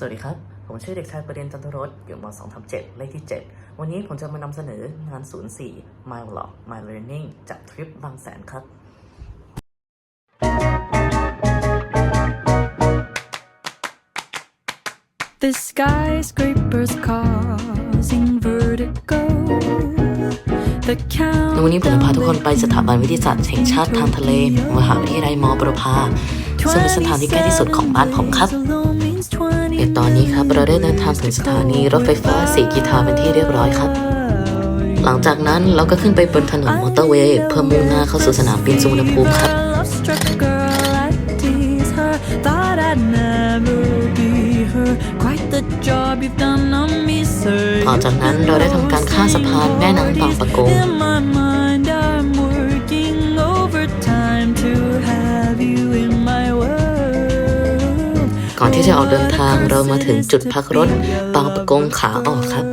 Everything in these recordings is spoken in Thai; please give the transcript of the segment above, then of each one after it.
สวัสดีครับ ผมชื่อเด็กชายประเด็นจันทรสอยู่ม 2 ทับ7เลขที่ 7 วันนี้ผมจะมานำเสนองาน 04 My Vlog My Learning จากทริปบางแสนครับ The skyscrapers causing vertigo. The ในวันนี้ผมจะพาทุกคนไปสถาบันวิทยาศาสตร์แห่งชาติทางทะเล มหาวิทยาลัยมอบุรพา ซึ่งเป็นสถานที่ใกล้ที่สุดของบ้านผมครับเดี๋ยวตอนนี้ครับเราได้เดินทางถึงสถานีรถไฟฟ้าสีกีทาเป็นที่เรียบร้อยครับ หลังจากนั้นเราก็ขึ้นไปบนถนนมอเตอร์เวย์เพื่อมุ่งหน้าเข้าสู่สนามบินสุวรรณภูมิครับ Love-struck girl, I tease her. Thought I'd never be her. Quite the job you've done on me, sir. ต่อจากนั้นเราได้ทำการข้ามสะพานแม่น้ำบางปะกง ก่อนที่จะออกเดินทางเรามาถึงจุดพักรถบางปะกงขาออกครับ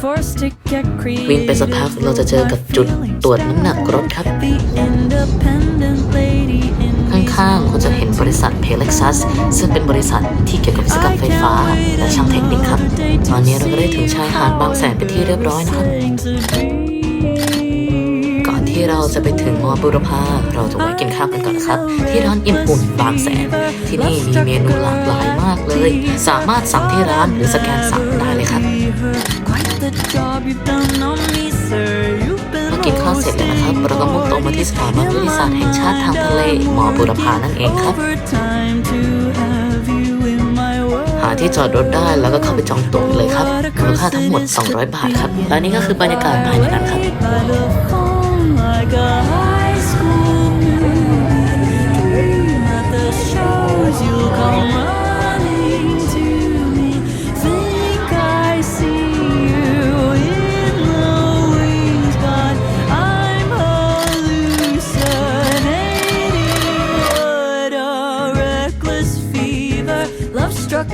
Forced to get วิ่งไปสักพักเราจะเจอกับจุดตรวจน้ำหนักรถครับ The independent lady in me ข้างๆคุณจะเห็นบริษัทเพล็กซัสซึ่งเป็นบริษัทที่เกี่ยวกับวิศวกรรมไฟฟ้า และช่างเทคนิคครับ ตอนนี้เราก็ได้ถึงชายหาดบางแสนเป็นที่เรียบร้อยนะครับก่อนที่ เราจะไปถึงมอบุรพาเราจะแวะกินข้าวกันก่อนนะครับ ที่ร้านอิ่มอุ่นบางแสน ที่นี่มีเมนูหลากหลายมากเลย สามารถสั่งที่ร้านหรือสแกนสั่งได้เลยครับ Quite the job you've done on me, sir. You've been เมื่อกินข้าวเสร็จแล้วนะครับเราก็มุ่งตรงมาที่สถาบันวิทยาศาสตร์แห่งชาติทางทะเลมอบุรพานั่นเองครับ overtime to have you in my world. หาที่จอดรถได้แล้วก็เข้าไปจองตั๋วเลยครับมูลค่าทั้งหมด 200 บาทครับ และนี่ก็คือบรรยากาศภายในนั้นครับ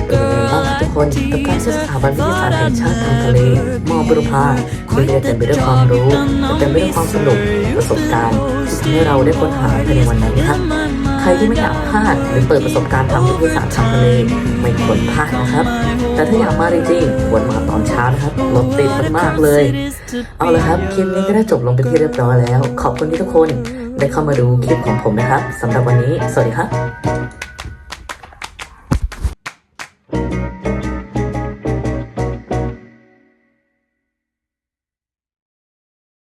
เป็นไงบ้างครับทุกคนกับการที่สถาบันวิทยาศาสตร์แห่งชาติทางทะเลมอบุรพาที่ไม่ได้เต็มไปด้วยความรู้แต่เต็มไปด้วยความสนุกประสบการณ์ที่ทำให้เราได้ค้นหาภายในวันนั้นครับใครที่ไม่อยากพลาดหรือเปิดประสบการณ์ทางวิทยาศาสตร์ทางทะเลไม่ควรพลาดนะครับ แต่ถ้าอยากมาจริงๆควรมาตอนเช้านะครับรถติดมากๆเลย เอาละครับคลิปนี้ก็ได้จบลงไปที่เรียบร้อยแล้ว ขอบคุณที่ทุกคนได้เข้ามาดูคลิปของผมนะครับสำหรับวันนี้ สวัสดีครับ